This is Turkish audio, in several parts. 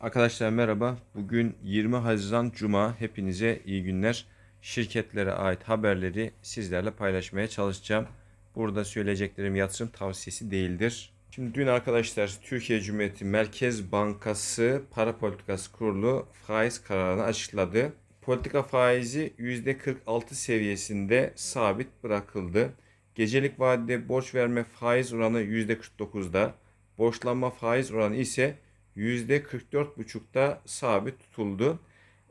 Arkadaşlar merhaba. Bugün 20 Haziran Cuma. Hepinize iyi günler. Şirketlere ait haberleri sizlerle paylaşmaya çalışacağım. Burada söyleyeceklerim yatırım tavsiyesi değildir. Şimdi dün arkadaşlar Türkiye Cumhuriyeti Merkez Bankası Para Politikası Kurulu faiz kararını açıkladı. Politika faizi %46 seviyesinde sabit bırakıldı. Gecelik vadede borç verme faiz oranı %49'da, borçlanma faiz oranı ise %44,5'ta sabit tutuldu.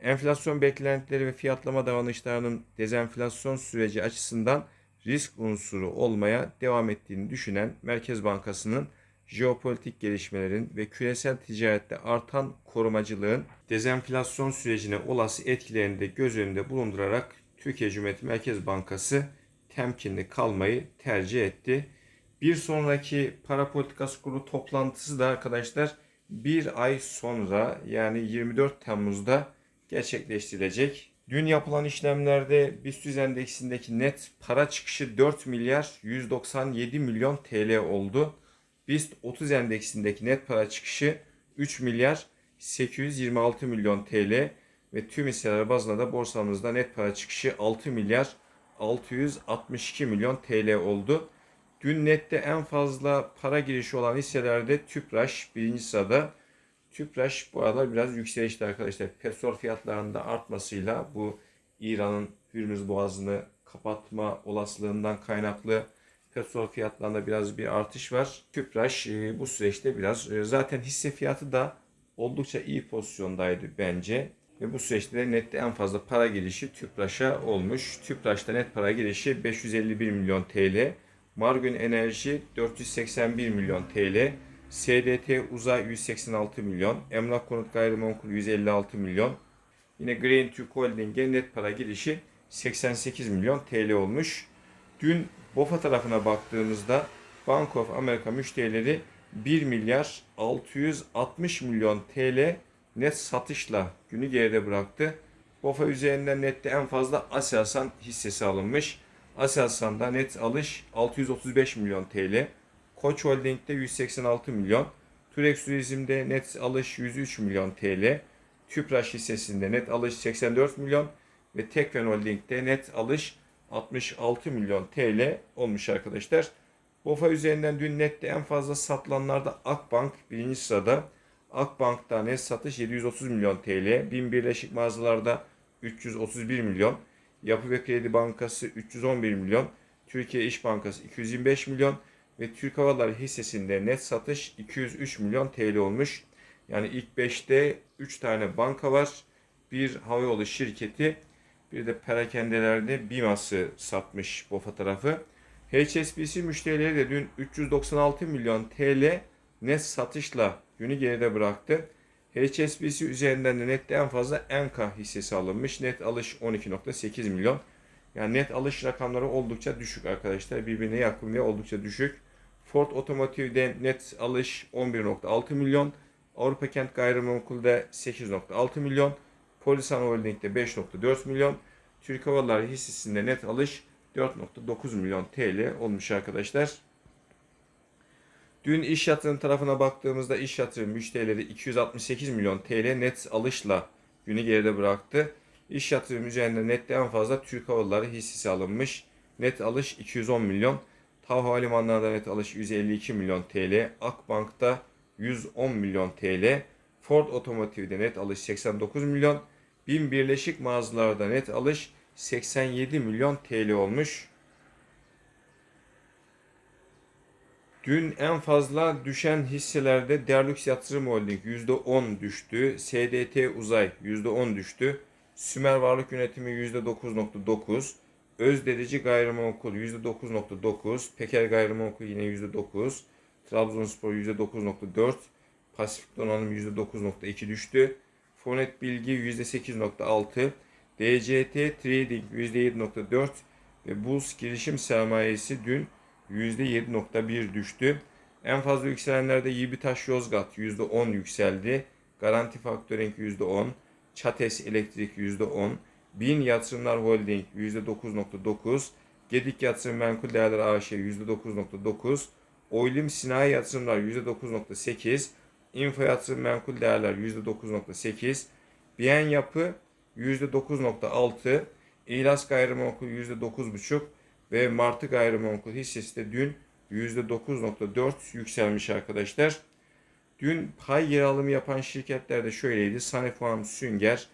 Enflasyon beklentileri ve fiyatlama davranışlarının dezenflasyon süreci açısından risk unsuru olmaya devam ettiğini düşünen Merkez Bankası'nın jeopolitik gelişmelerin ve küresel ticarette artan korumacılığın dezenflasyon sürecine olası etkilerini de göz önünde bulundurarak Türkiye Cumhuriyeti Merkez Bankası temkinli kalmayı tercih etti. Bir sonraki para politikası kurulu toplantısı da arkadaşlar bir ay sonra yani 24 Temmuz'da gerçekleştirilecek. Dün yapılan işlemlerde BIST endeksindeki net para çıkışı 4 milyar 197 milyon TL oldu. BIST 30 endeksindeki net para çıkışı 3 milyar 826 milyon TL ve tüm hisseler bazında da borsamızda net para çıkışı 6 milyar 662 milyon TL oldu. Dün nette en fazla para girişi olan hisselerde Tüpraş birinci sırada. Tüpraş bu aralar biraz yükselişte arkadaşlar. Petrol fiyatlarında artmasıyla bu İran'ın Hürmüz Boğazı'nı kapatma olasılığından kaynaklı petrol fiyatlarında biraz bir artış var. Tüpraş e, bu süreçte biraz e, zaten hisse fiyatı da oldukça iyi pozisyondaydı bence. Ve bu süreçte de nette en fazla para girişi Tüpraş'a olmuş. Tüpraş'ta net para girişi 551 milyon TL. Margün Enerji 481 milyon TL. SDT Uzay 186 milyon. Emlak Konut Gayrimenkul 156 milyon. Yine Grain Türk Holding'e net para girişi 88 milyon TL olmuş. Dün BOFA tarafına baktığımızda Bank of America müşterileri 1 milyar 660 milyon TL net satışla günü geride bıraktı. BOFA üzerinden nette en fazla Aselsan hissesi alınmış. Aselsan'da net alış 635 milyon TL. Koç Holding'de 186 milyon. Turex Turizm'de net alış 103 milyon TL. Tüpraş hissesinde net alış 84 milyon ve Tekfen Holding'de net alış 66 milyon TL olmuş arkadaşlar. BOFA üzerinden dün nette en fazla satılanlarda Akbank birinci sırada. Akbank'ta net satış 730 milyon TL. Bin Birleşik Mağazalar'da 331 milyon. Yapı ve Kredi Bankası 311 milyon. Türkiye İş Bankası 225 milyon. Ve Türk Hava hissesinde net satış 203 milyon TL olmuş. Yani ilk 5'te 3 tane banka var. Bir havayolu şirketi. Bir de perakendelerde BİMAS'ı satmış BOFA tarafı. HSBC müşterileri de dün 396 milyon TL net satışla günü geride bıraktı. HSBC üzerinden de nette en fazla Enka hissesi alınmış. Net alış 12.8 milyon. Yani net alış rakamları oldukça düşük arkadaşlar. Birbirine yakın ve oldukça düşük. Ford Otomotiv'de net alış 11.6 milyon. Avrupa Kent Gayrimenkul'de 8.6 milyon. Polisan Holding'de 5.4 milyon. Türk Hava hissesinde net alış 4.9 milyon TL olmuş arkadaşlar. Dün iş yatırım tarafına baktığımızda iş yatırım müşterileri 268 milyon TL net alışla günü geride bıraktı. İş yatırım üzerinde nette en fazla Türk Hava hissesi alınmış. Net alış 210 milyon. TAV Havalimanları'nda net alış 152 milyon TL. Akbank'ta 110 milyon TL. Ford Otomotiv'de net alış 89 milyon. Bin Birleşik Mağazalar'da net alış 87 milyon TL olmuş. Dün en fazla düşen hisselerde Derlux Yatırım Holding %10 düştü. SDT Uzay %10 düştü. Sümer Varlık Yönetimi %9.9. Özderici Gayrimenkul %9.9. Peker Gayrimenkul yine %9. Trabzonspor %9.4. Pasifik Donanım %9.2 düştü. Fonet Bilgi %8.6. DCT Trading %7.4 ve Bulls girişim sermayesi dün %7.1 düştü. En fazla yükselenlerde Yibitaş Yozgat %10 yükseldi. Garanti Faktöring %10, Çates Elektrik %10, Bin Yatırımlar Holding %9.9, Gedik Yatırım Menkul Değerler AŞ %9.9, Oylim Sinayi Yatırımlar %9.8, Info Yatırım Menkul Değerler %9.8, Biyen Yapı %9.6, İhlas Gayrimenkul %9.5 ve Martı Gayrimenkul hissesi de dün %9.4 yükselmiş arkadaşlar. Dün pay yer alımı yapan şirketler de şöyleydi. Sanifarm Sünger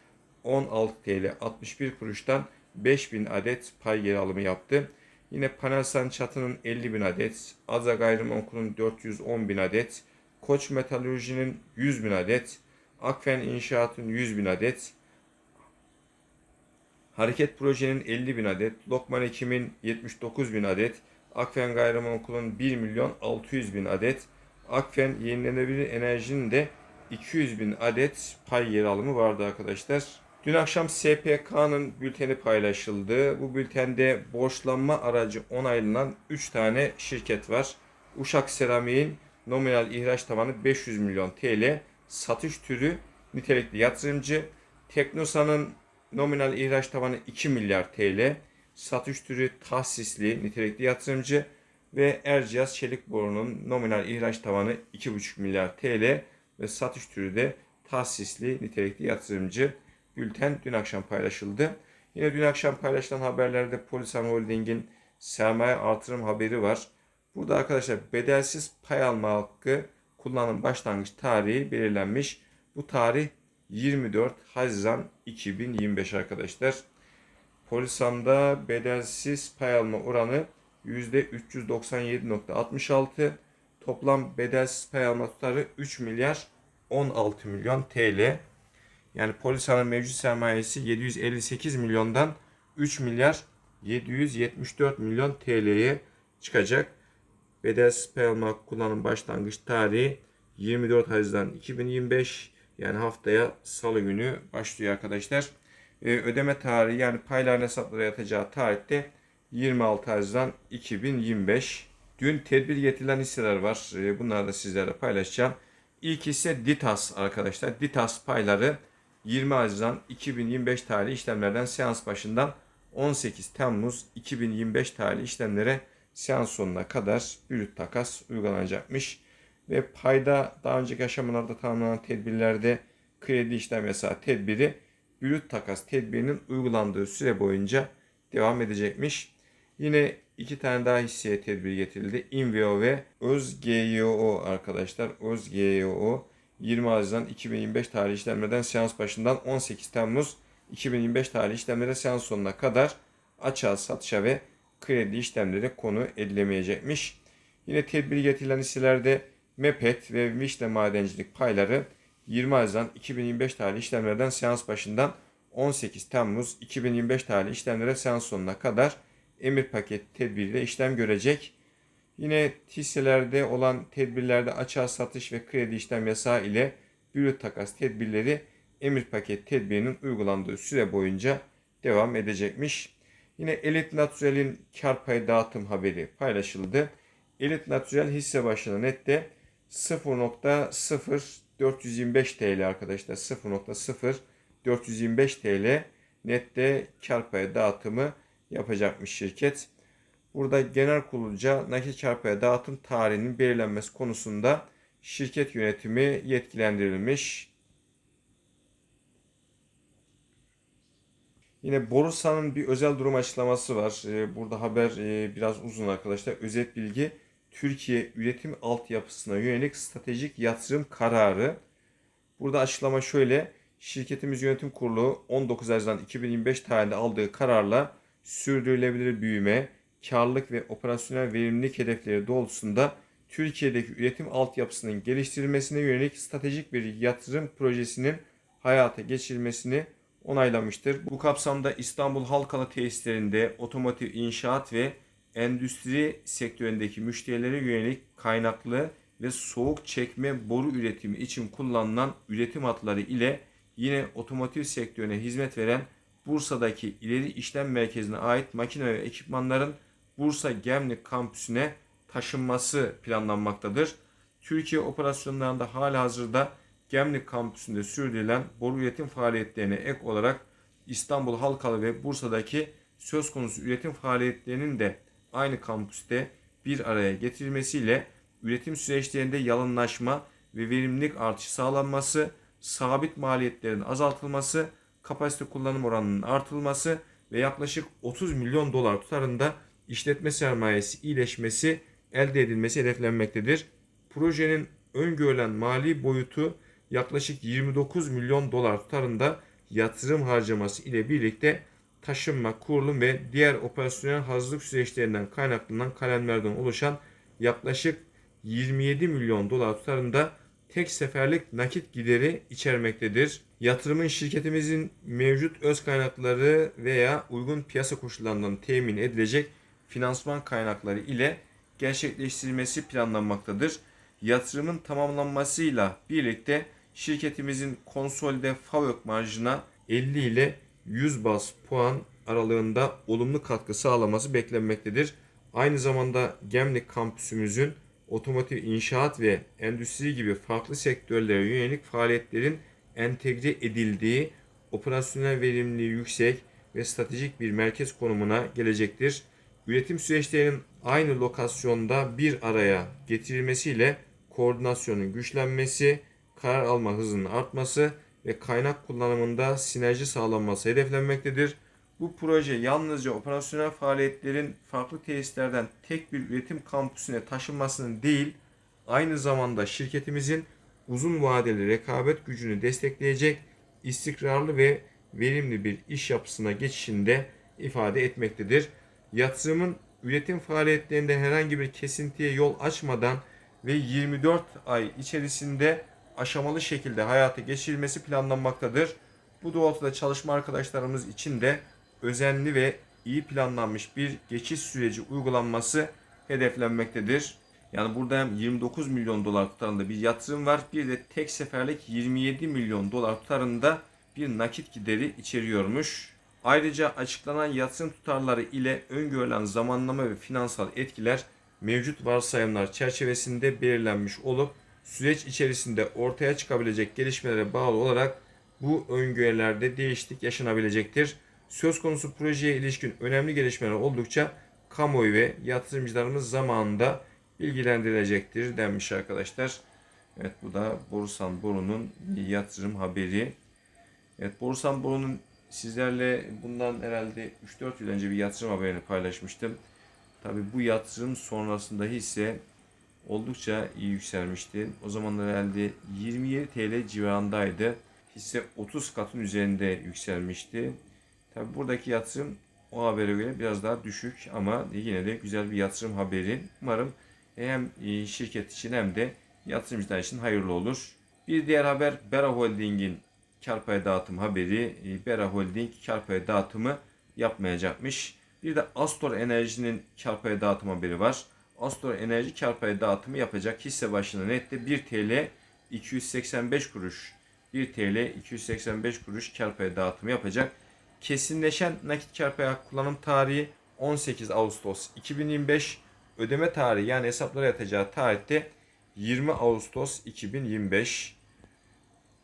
16 TL 61 kuruştan 5000 adet pay yer alımı yaptı. Yine Panelsan Çatı'nın 50 bin adet, Aza Gayrimenkul'un 410 bin adet, Koç Metalurji'nin 100 bin adet, Akfen İnşaat'ın 100 bin adet, Hareket Proje'nin 50 bin adet, Lokman Ekim'in 79 bin adet, Akfen Gayrimenkul'un 1 milyon 600 bin adet, Akfen Yenilenebilir Enerji'nin de 200 bin adet pay yer alımı vardı arkadaşlar. Dün akşam SPK'nın bülteni paylaşıldı. Bu bültende borçlanma aracı onaylanan 3 tane şirket var. Uşak Seramik'in nominal ihraç tavanı 500 milyon TL, satış türü nitelikli yatırımcı. Teknosa'nın nominal ihraç tavanı 2 milyar TL, satış türü tahsisli nitelikli yatırımcı ve Erciyes Çelik Boru'nun nominal ihraç tavanı 2,5 milyar TL ve satış türü de tahsisli nitelikli yatırımcı. Bülten dün akşam paylaşıldı. Yine dün akşam paylaşılan haberlerde Polisan Holding'in sermaye artırım haberi var. Burada arkadaşlar bedelsiz pay alma hakkı kullanım başlangıç tarihi belirlenmiş. Bu tarih 24 Haziran 2025 arkadaşlar. Polisan'da bedelsiz pay alma oranı %397.66. Toplam bedelsiz pay alma tutarı 3 milyar 16 milyon TL. Yani Polisan'ın mevcut sermayesi 758 milyondan 3 milyar 774 milyon TL'ye çıkacak. Bedelsiz pay alma kullanım başlangıç tarihi 24 Haziran 2025 yani haftaya salı günü başlıyor arkadaşlar. Ee, ödeme tarihi yani payların hesaplara yatacağı tarihte 26 Haziran 2025. Dün tedbir getirilen hisseler var. Ee, bunları da sizlerle paylaşacağım. İlk hisse Ditas arkadaşlar. Ditas payları 20 Haziran 2025 tarihli işlemlerden seans başından 18 Temmuz 2025 tarihli işlemlere seans sonuna kadar brüt takas uygulanacakmış. Ve payda daha önceki aşamalarda tamamlanan tedbirlerde kredi işlem yasağı tedbiri brüt takas tedbirinin uygulandığı süre boyunca devam edecekmiş. Yine iki tane daha hisseye tedbir getirildi. Invio ve OzGYO arkadaşlar. OzGYO 20 Haziran 2025 tarih işlemlerden seans başından 18 Temmuz 2025 tarih işlemlere seans sonuna kadar açığa satışa ve kredi işlemleri konu edilemeyecekmiş. Yine tedbir getirilen hisselerde Mepet ve Vişne Madencilik payları 20 Haziran 2025 tarih işlemlerden seans başından 18 Temmuz 2025 tarih işlemlere seans sonuna kadar emir paket tedbiriyle işlem görecek. Yine hisselerde olan tedbirlerde açığa satış ve kredi işlem yasağı ile brüt takas tedbirleri emir paket tedbirinin uygulandığı süre boyunca devam edecekmiş. Yine Elit Natural'in kar payı dağıtım haberi paylaşıldı. Elit Natural hisse başına nette 0.0425 TL arkadaşlar 0.0425 TL nette kar payı dağıtımı yapacakmış şirket. Burada genel kurulca nakit kar payı dağıtım tarihinin belirlenmesi konusunda şirket yönetimi yetkilendirilmiş. Yine Borusan'ın bir özel durum açıklaması var. Ee, Burada haber e, biraz uzun arkadaşlar. Özet bilgi Türkiye üretim altyapısına yönelik stratejik yatırım kararı. Burada açıklama şöyle. Şirketimiz yönetim kurulu 19 Haziran 2025 tarihinde aldığı kararla sürdürülebilir büyüme, karlılık ve operasyonel verimlilik hedefleri doğrultusunda Türkiye'deki üretim altyapısının geliştirilmesine yönelik stratejik bir yatırım projesinin hayata geçirilmesini onaylamıştır. Bu kapsamda İstanbul Halkalı tesislerinde otomotiv inşaat ve endüstri sektöründeki müşterilere yönelik kaynaklı ve soğuk çekme boru üretimi için kullanılan üretim hatları ile yine otomotiv sektörüne hizmet veren Bursa'daki ileri işlem merkezine ait makine ve ekipmanların Bursa Gemlik kampüsüne taşınması planlanmaktadır. Türkiye operasyonlarında hala hazırda Gemlik kampüsünde sürdürülen boru üretim faaliyetlerine ek olarak İstanbul Halkalı ve Bursa'daki söz konusu üretim faaliyetlerinin de aynı kampüste bir araya getirilmesiyle üretim süreçlerinde yalınlaşma ve verimlilik artışı sağlanması, sabit maliyetlerin azaltılması, kapasite kullanım oranının artırılması ve yaklaşık 30 milyon dolar tutarında işletme sermayesi iyileşmesi elde edilmesi hedeflenmektedir. Projenin öngörülen mali boyutu yaklaşık 29 milyon dolar tutarında yatırım harcaması ile birlikte taşınma, kurulum ve diğer operasyonel hazırlık süreçlerinden kaynaklanan kalemlerden oluşan yaklaşık 27 milyon dolar tutarında tek seferlik nakit gideri içermektedir. Yatırımın şirketimizin mevcut öz kaynakları veya uygun piyasa koşullarından temin edilecek finansman kaynakları ile gerçekleştirilmesi planlanmaktadır. Yatırımın tamamlanmasıyla birlikte şirketimizin konsolide FAVÖK marjına 50 ile 100 bas puan aralığında olumlu katkı sağlaması beklenmektedir. Aynı zamanda Gemlik kampüsümüzün otomotiv inşaat ve endüstri gibi farklı sektörlere yönelik faaliyetlerin entegre edildiği operasyonel verimliliği yüksek ve stratejik bir merkez konumuna gelecektir. Üretim süreçlerinin aynı lokasyonda bir araya getirilmesiyle koordinasyonun güçlenmesi, karar alma hızının artması ve kaynak kullanımında sinerji sağlanması hedeflenmektedir. Bu proje yalnızca operasyonel faaliyetlerin farklı tesislerden tek bir üretim kampüsüne taşınmasının değil, aynı zamanda şirketimizin uzun vadeli rekabet gücünü destekleyecek istikrarlı ve verimli bir iş yapısına geçişinde ifade etmektedir. Yatırımın üretim faaliyetlerinde herhangi bir kesintiye yol açmadan ve 24 ay içerisinde aşamalı şekilde hayata geçirilmesi planlanmaktadır. Bu doğrultuda çalışma arkadaşlarımız için de özenli ve iyi planlanmış bir geçiş süreci uygulanması hedeflenmektedir. Yani burada hem 29 milyon dolar tutarında bir yatırım var. Bir de tek seferlik 27 milyon dolar tutarında bir nakit gideri içeriyormuş. Ayrıca açıklanan yatırım tutarları ile öngörülen zamanlama ve finansal etkiler mevcut varsayımlar çerçevesinde belirlenmiş olup süreç içerisinde ortaya çıkabilecek gelişmelere bağlı olarak bu öngörülerde değişiklik yaşanabilecektir. Söz konusu projeye ilişkin önemli gelişmeler oldukça kamuoyu ve yatırımcılarımız zamanında bilgilendirilecektir denmiş arkadaşlar. Evet bu da Borusan Boru'nun yatırım haberi. Evet Borusan Boru'nun sizlerle bundan herhalde 3-4 yıl önce bir yatırım haberini paylaşmıştım. Tabi bu yatırım sonrasında hisse oldukça iyi yükselmişti. O zamanlar herhalde 27 TL civarındaydı. Hisse 30 katın üzerinde yükselmişti. Tabi buradaki yatırım o habere göre biraz daha düşük ama yine de güzel bir yatırım haberi. Umarım hem şirket için hem de yatırımcılar için hayırlı olur. Bir diğer haber Bera Holding'in kar payı dağıtım haberi. Bera Holding kar payı dağıtımı yapmayacakmış. Bir de Astor Enerji'nin kar payı dağıtım haberi var. Astor Enerji kar payı dağıtımı yapacak. Hisse başına nette 1 TL 285 kuruş. 1 TL 285 kuruş kar payı dağıtımı yapacak. Kesinleşen nakit kar payı kullanım tarihi 18 Ağustos 2025. Ödeme tarihi yani hesaplara yatacağı tarihte 20 Ağustos 2025.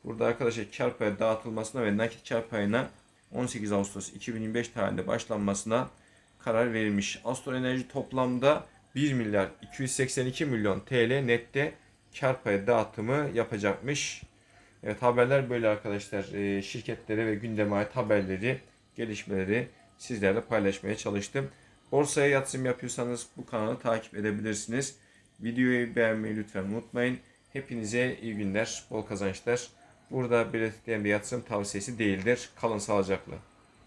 Burada arkadaşlar kar payı dağıtılmasına ve nakit kar payına 18 Ağustos 2025 tarihinde başlanmasına karar verilmiş. Astor Enerji toplamda 1 milyar 282 milyon TL nette kar payı dağıtımı yapacakmış. Evet haberler böyle arkadaşlar. Ee, şirketlere ve gündeme ait haberleri, gelişmeleri sizlerle paylaşmaya çalıştım. Borsaya yatırım yapıyorsanız bu kanalı takip edebilirsiniz. Videoyu beğenmeyi lütfen unutmayın. Hepinize iyi günler, bol kazançlar. Burada belirtilen bir yatırım tavsiyesi değildir. Kalın sağlıcakla.